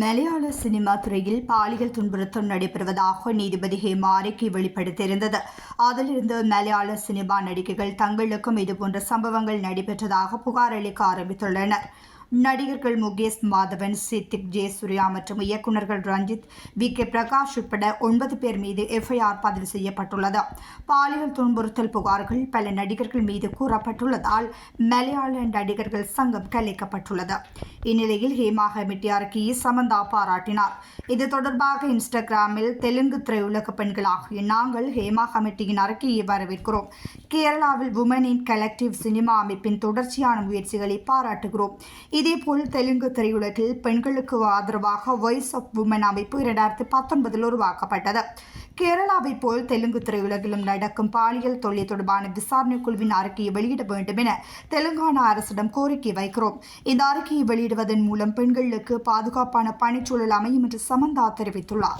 மலையாள சினிமா துறையில் பாலியல் துன்புறுத்தல் நடைபெறுவதாக நீதிபதி ஹேமா அறிக்கை வெளிப்படுத்தியிருந்தது. அதிலிருந்து மலையாள சினிமா நடிகைகள் தங்களுக்கும் இதுபோன்ற சம்பவங்கள் நடைபெற்றதாக புகார் அளிக்க ஆரம்பித்துள்ளனர். நடிகர்கள் முகேஷ் மாதவன் சித்திக் ஜெயசூர்யா மற்றும் இயக்குநர்கள் ரஞ்சித் வி. கே. பிரகாஷ் உட்பட ஒன்பது பேர் மீது எஃப்ஐஆர் பதிவு செய்யப்பட்டுள்ளது. பாலியல் துன்புறுத்தல் புகார்கள் பல நடிகர்கள் மீது கூறப்பட்டுள்ளதால் மலையாள நடிகர்கள் சங்கம் கலைக்கப்பட்டுள்ளது. இந்நிலையில் ஹேமா ஹெமிட்டியாருக்கு சமந்தா பாராட்டினார். இது தொடர்பாக இன்ஸ்டாகிராமில் தெலுங்கு திரையுலக பெண்களாகிய நாங்கள் ஹேமா கமிட்டியின் அறிக்கையை வரவேற்கிறோம். கேரளாவில் உமன் இன் கலெக்டிவ் சினிமா அமைப்பின் தொடர்ச்சியான முயற்சிகளை பாராட்டுகிறோம். இதேபோல் தெலுங்கு திரையுலகில் பெண்களுக்கு ஆதரவாக வாய்ஸ் ஆஃப் உமன் அமைப்பு இரண்டாயிரத்தி பத்தொன்பதில் உருவாக்கப்பட்டது. கேரளாவை போல் தெலுங்கு திரையுலகிலும் நடக்கும் பாலியல் தொல்லை தொடர்பான விசாரணை குழுவின் அறிக்கையை வெளியிட வேண்டும் என தெலுங்கானா அரசிடம் கோரிக்கை வைக்கிறோம். இந்த அறிக்கையை வெளியிடுவதன் மூலம் பெண்களுக்கு பாதுகாப்பான பணிச்சூழல் அமையும் என்று சமந்தா தெரிவித்துள்ளார்.